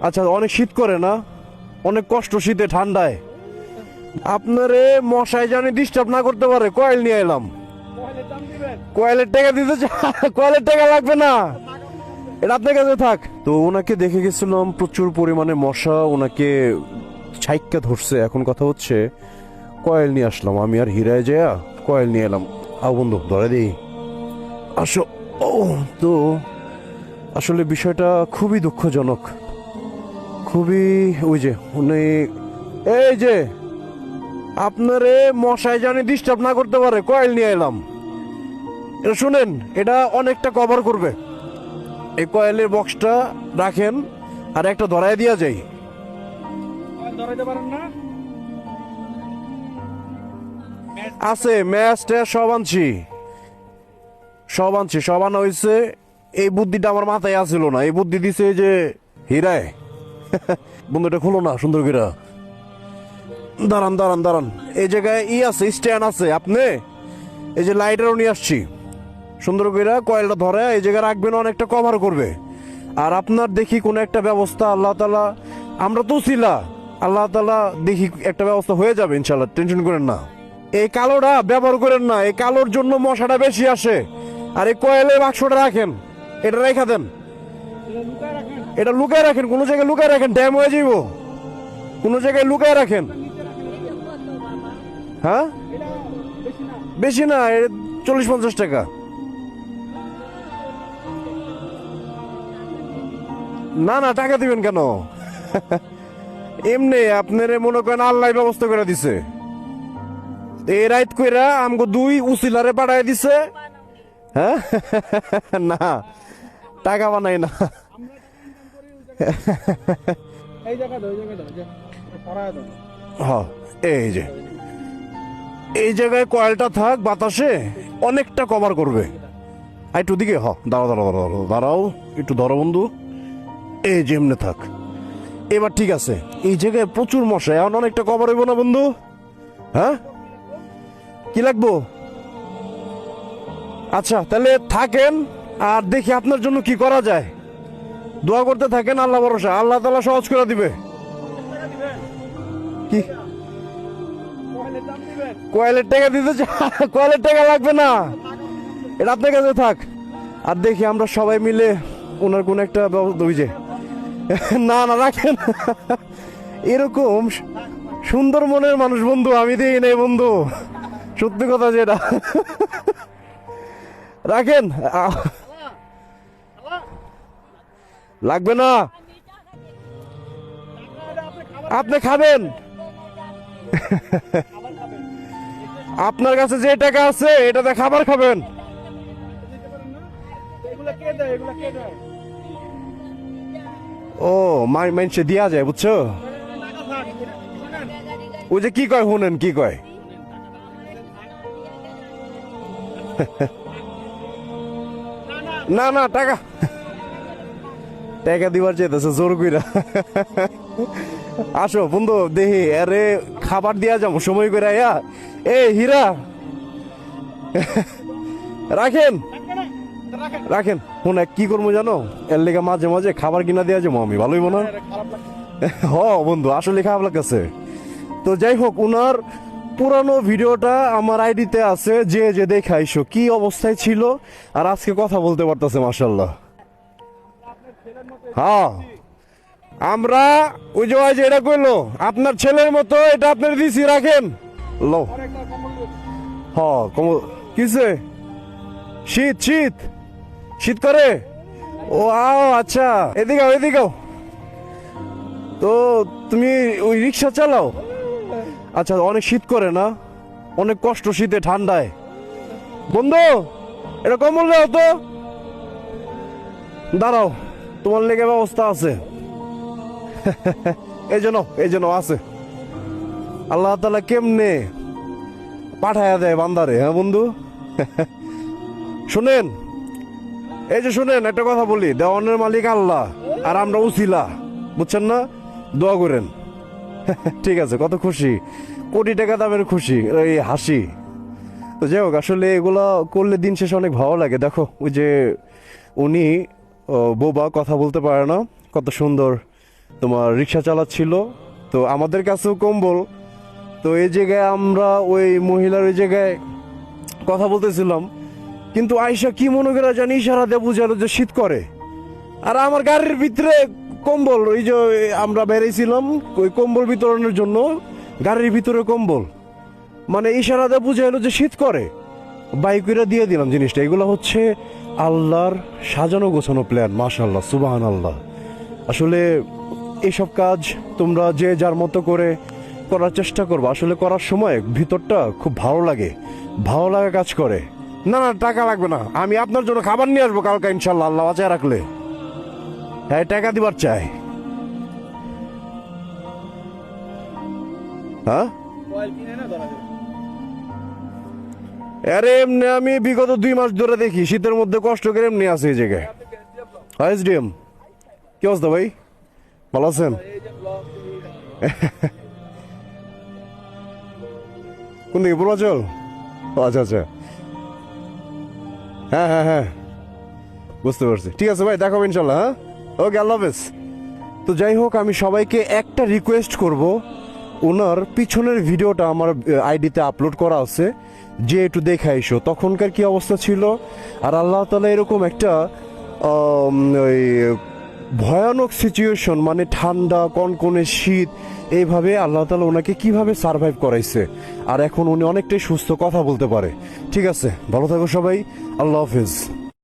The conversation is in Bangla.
আচ্ছা অনেক শীত করে না? অনেক কষ্ট শীতে, ঠান্ডায়। আপনারে মশাই জানি ডিস্টার্ব না করতে পারে, কয়েল নিয়ে এলাম। কয়েলের টাকা দিতে কয়েলের টাকা লাগবে না। এটা আপনার কাছে থাক। তো ওনাকে দেখে গেছিলাম, প্রচুর পরিমাণে মশা, ওনাকে ছাইক্কা ধরছে। এখন কথা হচ্ছে, কয়েল নিয়ে আসলাম। আমি আর হিরায় যায় কয়েল নিয়ে এলাম। আও বন্ধু, ধরে দিই। আসো। ও, তো আসলে বিষয়টা খুবই দুঃখজনক। খুবই ওই যে উনি এই যে আপনারে মশাই জানি ডিস্টার্ব না করতে পারে কয়েল নিয়ে এলাম। এটা শুনেন এটা অনেকটা কভার করবে। এই কয়েলের বক্সটা রাখেন আর একটা ধরায় দিয়া যাই। আছে ম্যাচটা সব আনছি। সব আনছি সব আনা হয়েছে এই বুদ্ধিটা আমার মাথায় আসছিল না। এই বুদ্ধি দিছে যে হীরায়। বন্ধুটা খুলো না, সুন্দর করে দাঁড়ান দাঁড়ান দাঁড়ান। এই জায়গায় ই আছে, স্ট্যান্ড আছে, আপনি? এই যে লাইটারও নিয়ে আসছি। সুন্দর করে কয়েলটা ধরে, এই জায়গায় রাখবেন, অনেকটা কভার করবে। আর আপনার দেখি কোনো একটা ব্যবস্থা, আল্লাহ তালা আমরা তো ছিলা। আল্লাহ তালা দেখি একটা ব্যবস্থা হয়ে যাবে ইনশাল্লাহ টেনশন করেন না। এই কালোটা ব্যবহার করেন না, এই কালোর জন্য মশাটা বেশি আসে। আর এই কয়েলের বাক্সটা রাখেন, এটা রেখা দেন। এটা লুকায় রাখেন, কোনো জায়গায় লুকায় রাখেন, ড্যাম হয়ে যাইব। কোনো জায়গায় লুকায় রাখেন। হ্যাঁ? বেশি না চল্লিশ পঞ্চাশ টাকা। না না, টাকা দিবেন কেন? এমনি আপনার মনে করেন আল্লাহ ব্যবস্থা করে দিছে। এই রাইত কইরা আমগো দুই উসিলারে পাঠায় দিছে। হ্যাঁ? না টাকা বানাই না। এই যে এই জায়গায় কয়েলটা থাক বাতাসে অনেকটা কভার করবে। একটু দিকে হ দাঁড়াও দাঁড়াও দাঁড়াও দাঁড়াও, দাঁড়াও একটু ধরো বন্ধু। এই যে এমনি থাক। এবার ঠিক আছে এই জায়গায় প্রচুর মশা এখন অনেকটা কভার হইব না বন্ধু? হ্যাঁ? কি লাগবো? আচ্ছা তাহলে থাকেন। আর দেখি আপনার জন্য কি করা যায়। দোয়া করতে থাকেন, আল্লাহ ভরসা। আল্লাহ তালা সহজ করে দিবে। কি? কয়েলের টাকা দিতে কয়েলের টাকা লাগবে না। এটা আপনার কাছে থাক। আর দেখি আমরা সবাই মিলে ওনার কোন একটা ব্যবস্থা যে না না, রাখেন। এরকম সুন্দর মনের মানুষ বন্ধু, আমি দিই নাই বন্ধু। সত্যি কথা যেটা রাখেন। লাগবে না? আপনি খাবেন? আপনার কাছে যে টাকা আছে, এটাতে খাবার খাবেন। ও মানুষে দিয়া যায়, বুঝছ? ওই যে কি কয়, শুনেন কি কয়? না না, টাকা টাকা দিবার চাইতেছে, জোর কইরা। আসো, বন্ধু দেহি আরে খাবার দিয়া যাব, সময় করে আয়া। এ হীরা। রাখেন। রাখেন। শুন কি করব জানো? এর লেগে মাঝে মাঝে খাবার কিনা দেওয়া যাব আমি, ভালোই না? হ, বন্ধু, আসলে খারাপ লাগতেছে। তো যাই হোক, উনার পুরানো ভিডিওটা আমার আইডিতে আছে, যে যে দেখাইছো কি অবস্থায় ছিল, আর আজকে কথা বলতে পারতেছে মাসাল্লাহ হ্যাঁ। আমরা ওই যে ওই যে এটা কইলো আপনার ছেলের মতো এটা আপনার দিছি রাখেন। লো। হ কম কিসে শীত শীত। শীত করে? ও আও আচ্ছা। এদিকে আও, এদিকে তো তুমি ওই রিক্সা চালাও? আচ্ছা অনেক শীত করে না? অনেক কষ্ট শীতে ঠান্ডায়। বন্ধু এটা কমল দাও তো দাঁড়াও। তোমার লেগে ব্যবস্থা আছে। এই জন্য এই জন্য আছে। আল্লাহ তালা কেমনে পাঠায়া দেয় বান্দারে হ্যাঁ বন্ধু? শুনেন, এই যে শুনেন, একটা কথা বলি, দেওয়ানের মালিক আল্লাহ, আর আমরা উসিলা, বুঝছেন না? দোয়া করেন। ঠিক আছে, কত খুশি। কোটি টাকা দামের খুশি, এই হাসি। তো যাই হোক, আসলে এগুলো করলে দিন শেষে অনেক ভালো লাগে। দেখো, ওই যে উনি বোবা কথা বলতে পারে না। কত সুন্দর তোমার রিক্সা চালাচ্ছিল। তো আমাদের কাছেও কম্বল। তো এই জায়গায় আমরা ওই মহিলার ওই জায়গায় কথা বলতেছিলাম। কিন্তু আয়সা কি মনে করে জানি ইশারা দিয়ে বুঝালো যে শীত করে। আর আমার গাড়ির ভিতরে কম্বল, ওই যে আমরা বেরিয়েছিলাম ওই কম্বল বিতরণের জন্য, গাড়ির ভিতরে কম্বল। মানে ইশারা দিয়ে বুঝাইলো যে শীত করে। বাইকুরা দিয়ে দিলাম জিনিসটা। এগুলো হচ্ছে আল্লাহর সাজানো গোছানো প্ল্যান মাশাল্লাহ সুবাহান আল্লাহ আসলে এইসব কাজ তোমরা যে যার মতো করে করার চেষ্টা করব, আসলে করার সময় ভিতরটা খুব ভালো লাগে, ভালো লাগা কাজ করে। না না, টাকা লাগবে না, আমি আপনার জন্য খাবার নিয়ে আসব কালকে ইনশাল্লাহ আল্লাহ বাঁচায় রাখলে। হ্যাঁ টাকা দিবার চাই। হ্যাঁ? আরে এমনি আমি বিগত দুই মাস ধরে দেখি, শীতের মধ্যে কষ্ট করে এমনি আছে এই জায়গায়। হ্যাঁ এসডিএম কি অবস্থা ভাই? ভালো আছেন? কোন দিকে, পূর্বাচল? আচ্ছা আচ্ছা। হ্যাঁ হ্যাঁ হ্যাঁ। বুঝতে পারছি। ঠিক আছে ভাই, দেখাবো ইনশাল্লাহ হ্যাঁ? ওকে, আল্লাহ হাফেজ। তো যাই হোক, আমি সবাইকে একটা রিকোয়েস্ট করব। ওনার পিছনের ভিডিওটা আমার আইডিতে আপলোড করা আছে। যে একটু দেখে এসো তখনকার কি অবস্থা ছিল? আর আল্লাহ তালা এরকম একটা ওই ভয়ানক সিচুয়েশন মানে ঠান্ডা, কনকনে শীত, এইভাবে আল্লাহ তালা ওনাকে কীভাবে সারভাইভ করাইছে? আর এখন উনি অনেকটাই সুস্থ, কথা বলতে পারে। ঠিক আছে, ভালো থাকো সবাই, আল্লাহ হাফেজ।